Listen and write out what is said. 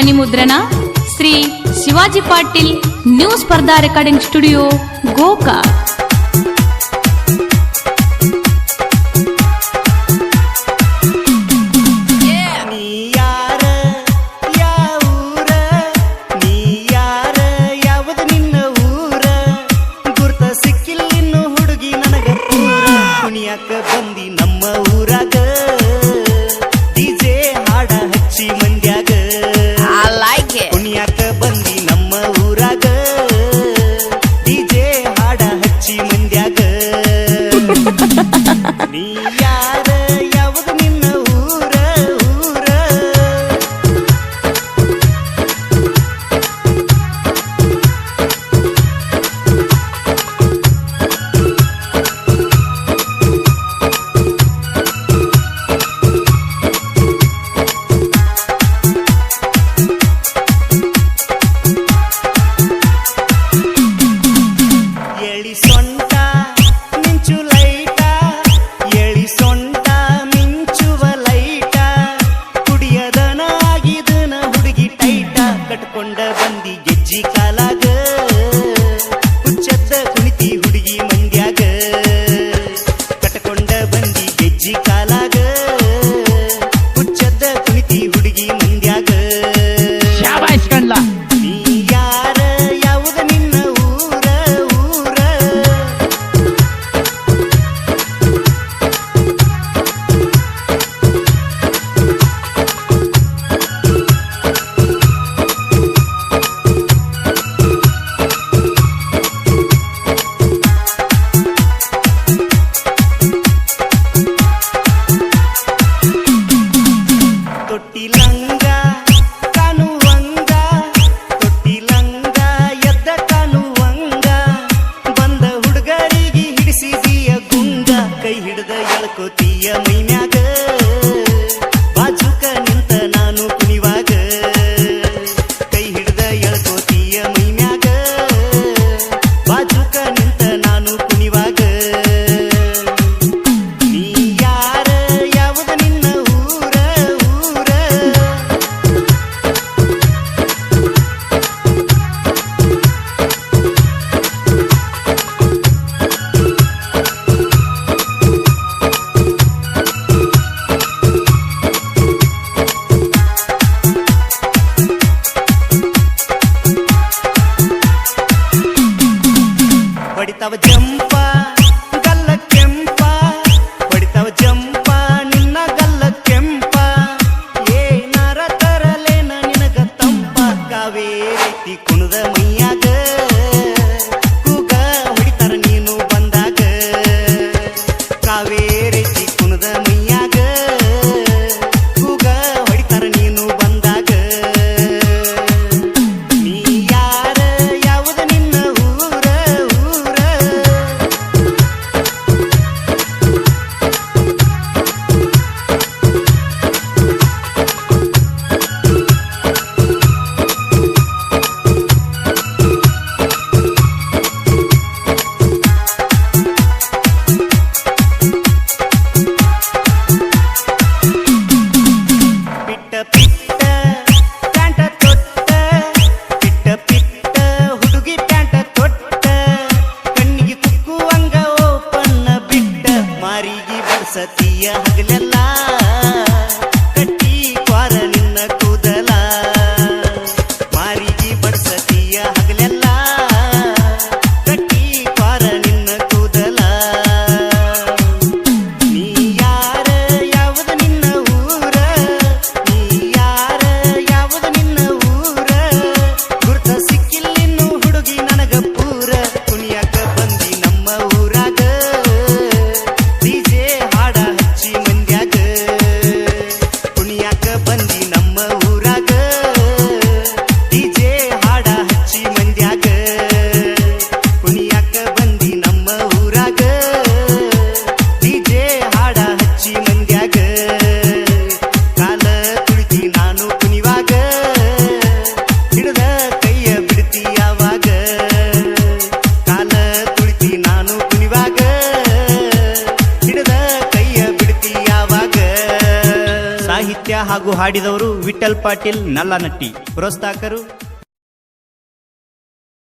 ಧ್ವನಿಮುದ್ರಣ Shri Shivaji Patil new Spardha recording studio ಗೋಕಾ Yeah. ತೊಟ್ಟಿಲಂಗ ಕನುವಂಗ ತೊಟ್ಟಿಲಂಗ ಎದ್ದ ಕನುವಂಗ ಬಂದ ಹುಡುಗರಿಗೆ ಹಿಡಿಸಿದೀಯ ಗುಂಗ ಕೈ ಹಿಡ್ದ ಎಳ್ಕೋತೀಯ ಮೈಮ್ಯಾಗ. love. ಹಾಗೂ ಹಾಡಿದವರು ವಿಠಲ್ ಪಾಟೀಲ್ ನಲ್ಲನಟ್ಟಿ. ಪ್ರೋತ್ಸಾಹಕರು